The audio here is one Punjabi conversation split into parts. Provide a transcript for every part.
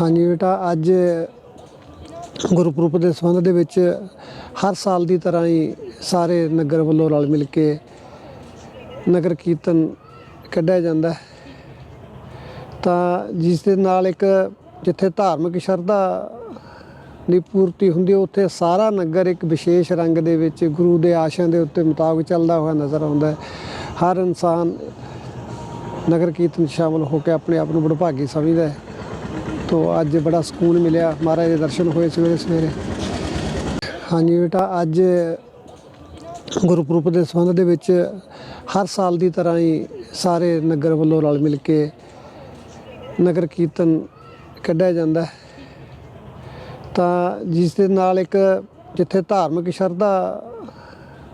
ਹਾਂਜੀ ਬੇਟਾ, ਅੱਜ ਗੁਰਪੁਰਬ ਦੇ ਸੰਬੰਧ ਦੇ ਵਿੱਚ ਹਰ ਸਾਲ ਦੀ ਤਰ੍ਹਾਂ ਹੀ ਸਾਰੇ ਨਗਰ ਵੱਲੋਂ ਰਲ ਮਿਲ ਕੇ ਨਗਰ ਕੀਰਤਨ ਕੱਢਿਆ ਜਾਂਦਾ ਹੈ। ਤਾਂ ਜਿਸ ਦੇ ਨਾਲ ਇੱਕ ਜਿੱਥੇ ਧਾਰਮਿਕ ਸ਼ਰਧਾ ਦੀ ਪੂਰਤੀ ਹੁੰਦੀ ਹੈ, ਉੱਥੇ ਸਾਰਾ ਨਗਰ ਇੱਕ ਵਿਸ਼ੇਸ਼ ਰੰਗ ਦੇ ਵਿੱਚ ਗੁਰੂ ਦੇ ਆਸ਼ਿਆਂ ਦੇ ਉੱਤੇ ਮੁਤਾਬਕ ਚੱਲਦਾ ਹੋਇਆ ਨਜ਼ਰ ਆਉਂਦਾ ਹੈ ਹਰ ਇਨਸਾਨ ਨਗਰ ਕੀਰਤਨ 'ਚ ਸ਼ਾਮਲ ਹੋ ਕੇ ਆਪਣੇ ਆਪ ਨੂੰ ਬੜਭਾਗੀ ਸਮਝਦਾ ਹੈ ਤੋਂ ਅੱਜ ਬੜਾ ਸਕੂਨ ਮਿਲਿਆ। ਮਹਾਰਾਜ ਦੇ ਦਰਸ਼ਨ ਹੋਏ ਸਵੇਰੇ ਸਵੇਰੇ। ਹਾਂਜੀ ਬੇਟਾ, ਅੱਜ ਗੁਰਪੁਰਬ ਦੇ ਸੰਬੰਧ ਦੇ ਵਿੱਚ ਹਰ ਸਾਲ ਦੀ ਤਰ੍ਹਾਂ ਹੀ ਸਾਰੇ ਨਗਰ ਵੱਲੋਂ ਰਲ ਮਿਲ ਕੇ ਨਗਰ ਕੀਰਤਨ ਕੱਢਿਆ ਜਾਂਦਾ ਹੈ। ਤਾਂ ਜਿਸ ਦੇ ਨਾਲ ਇੱਕ ਜਿੱਥੇ ਧਾਰਮਿਕ ਸ਼ਰਧਾ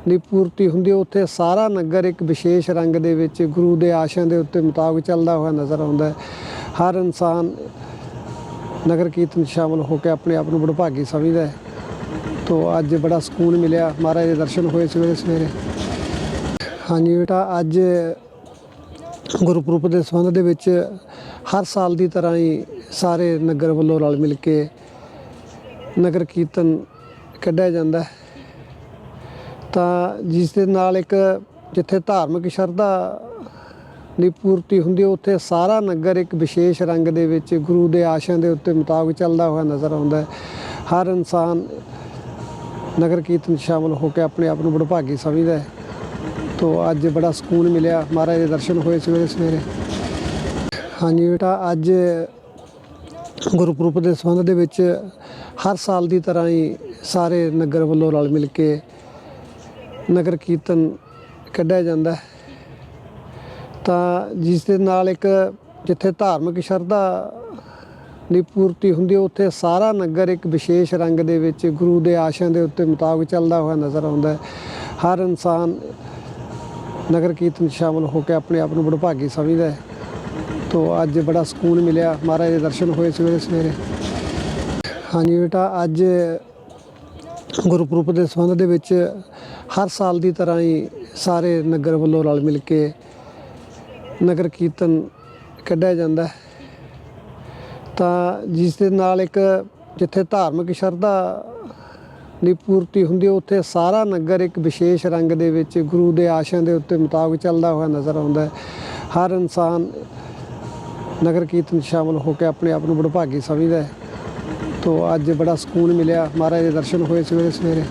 ਦੀ ਪੂਰਤੀ ਹੁੰਦੀ ਹੈ, ਉੱਥੇ ਸਾਰਾ ਨਗਰ ਇੱਕ ਵਿਸ਼ੇਸ਼ ਰੰਗ ਦੇ ਵਿੱਚ ਗੁਰੂ ਦੇ ਆਸ਼ਿਆਂ ਦੇ ਉੱਤੇ ਮੁਤਾਬਕ ਚੱਲਦਾ ਹੋਇਆ ਨਜ਼ਰ ਆਉਂਦਾ ਹੈ। ਹਰ ਇਨਸਾਨ ਨਗਰ ਕੀਰਤਨ 'ਚ ਸ਼ਾਮਲ ਹੋ ਕੇ ਆਪਣੇ ਆਪ ਨੂੰ ਬੜਭਾਗੀ ਸਮਝਦਾ ਹੈ। ਤੋ ਅੱਜ ਬੜਾ ਸਕੂਨ ਮਿਲਿਆ। ਮਹਾਰਾਜ ਦੇ ਦਰਸ਼ਨ ਹੋਏ ਸਵੇਰੇ ਸਵੇਰੇ। ਹਾਂਜੀ ਬੇਟਾ, ਅੱਜ ਗੁਰਪੁਰਬ ਦੇ ਸੰਬੰਧ ਦੇ ਵਿੱਚ ਹਰ ਸਾਲ ਦੀ ਤਰ੍ਹਾਂ ਹੀ ਸਾਰੇ ਨਗਰ ਵੱਲੋਂ ਰਲ ਮਿਲ ਕੇ ਨਗਰ ਕੀਰਤਨ ਕੱਢਿਆ ਜਾਂਦਾ ਹੈ। ਤਾਂ ਜਿਸ ਦੇ ਨਾਲ ਇੱਕ ਜਿੱਥੇ ਧਾਰਮਿਕ ਸ਼ਰਧਾ ਦੀ ਪੂਰਤੀ ਹੁੰਦੀ ਹੈ। ਉੱਥੇ ਸਾਰਾ ਨਗਰ ਇੱਕ ਵਿਸ਼ੇਸ਼ ਰੰਗ ਦੇ ਵਿੱਚ ਗੁਰੂ ਦੇ ਆਸ਼ਿਆਂ ਦੇ ਉੱਤੇ ਮੁਤਾਬਕ ਚੱਲਦਾ ਹੋਇਆ ਨਜ਼ਰ ਆਉਂਦਾ ਹੈ। ਹਰ ਇਨਸਾਨ ਨਗਰ ਕੀਰਤਨ 'ਚ ਸ਼ਾਮਲ ਹੋ ਕੇ ਆਪਣੇ ਆਪ ਨੂੰ ਬੜਭਾਗੀ ਸਮਝਦਾ ਹੈ। ਤੋ ਅੱਜ ਬੜਾ ਸਕੂਨ ਮਿਲਿਆ। ਮਹਾਰਾਜ ਦੇ ਦਰਸ਼ਨ ਹੋਏ ਸਵੇਰੇ ਸਵੇਰੇ। ਹਾਂਜੀ ਬੇਟਾ, ਅੱਜ ਗੁਰਪੁਰਬ ਦੇ ਸੰਬੰਧ ਦੇ ਵਿੱਚ ਹਰ ਸਾਲ ਦੀ ਤਰ੍ਹਾਂ ਹੀ ਸਾਰੇ ਨਗਰ ਵੱਲੋਂ ਰਲ ਮਿਲ ਕੇ ਨਗਰ ਕੀਰਤਨ ਕੱਢਿਆ ਜਾਂਦਾ ਹੈ। ਤਾਂ ਜਿਸ ਦੇ ਨਾਲ ਇੱਕ ਜਿੱਥੇ ਧਾਰਮਿਕ ਸ਼ਰਧਾ ਦੀ ਪੂਰਤੀ ਹੁੰਦੀ ਉੱਥੇ ਸਾਰਾ ਨਗਰ ਇੱਕ ਵਿਸ਼ੇਸ਼ ਰੰਗ ਦੇ ਵਿੱਚ ਗੁਰੂ ਦੇ ਆਸ਼ਿਆਂ ਦੇ ਉੱਤੇ ਮੁਤਾਬਕ ਚੱਲਦਾ ਹੋਇਆ ਨਜ਼ਰ ਆਉਂਦਾ ਹੈ। ਹਰ ਇਨਸਾਨ ਨਗਰ ਕੀਰਤਨ 'ਚ ਸ਼ਾਮਲ ਹੋ ਕੇ ਆਪਣੇ ਆਪ ਨੂੰ ਬੜਭਾਗੀ ਸਮਝਦਾ ਹੈ। ਤੋ ਅੱਜ ਬੜਾ ਸਕੂਨ ਮਿਲਿਆ। ਮਹਾਰਾਜ ਦੇ ਦਰਸ਼ਨ ਹੋਏ ਸਵੇਰੇ ਸਵੇਰੇ। ਹਾਂਜੀ ਬੇਟਾ, ਅੱਜ ਗੁਰਪੁਰਬ ਦੇ ਸੰਬੰਧ ਦੇ ਵਿੱਚ ਹਰ ਸਾਲ ਦੀ ਤਰ੍ਹਾਂ ਹੀ ਸਾਰੇ ਨਗਰ ਵੱਲੋਂ ਰਲ ਮਿਲ ਕੇ ਨਗਰ ਕੀਰਤਨ ਕੱਢਿਆ ਜਾਂਦਾ ਹੈ। ਤਾਂ ਜਿਸ ਦੇ ਨਾਲ ਇੱਕ ਜਿੱਥੇ ਧਾਰਮਿਕ ਸ਼ਰਧਾ ਦੀ ਪੂਰਤੀ ਹੁੰਦੀ ਹੈ, ਉੱਥੇ ਸਾਰਾ ਨਗਰ ਇੱਕ ਵਿਸ਼ੇਸ਼ ਰੰਗ ਦੇ ਵਿੱਚ ਗੁਰੂ ਦੇ ਆਸ਼ਿਆਂ ਦੇ ਉੱਤੇ ਮੁਤਾਬਕ ਚੱਲਦਾ ਹੋਇਆ ਨਜ਼ਰ ਆਉਂਦਾ ਹੈ। ਹਰ ਇਨਸਾਨ ਨਗਰ ਕੀਰਤਨ 'ਚ ਸ਼ਾਮਲ ਹੋ ਕੇ ਆਪਣੇ ਆਪ ਨੂੰ ਬੜਭਾਗੀ ਸਮਝਦਾ ਹੈ। ਤੋ ਅੱਜ ਬੜਾ ਸਕੂਨ ਮਿਲਿਆ। ਮਹਾਰਾਜ ਦੇ ਦਰਸ਼ਨ ਹੋਏ ਸਵੇਰੇ ਸਵੇਰੇ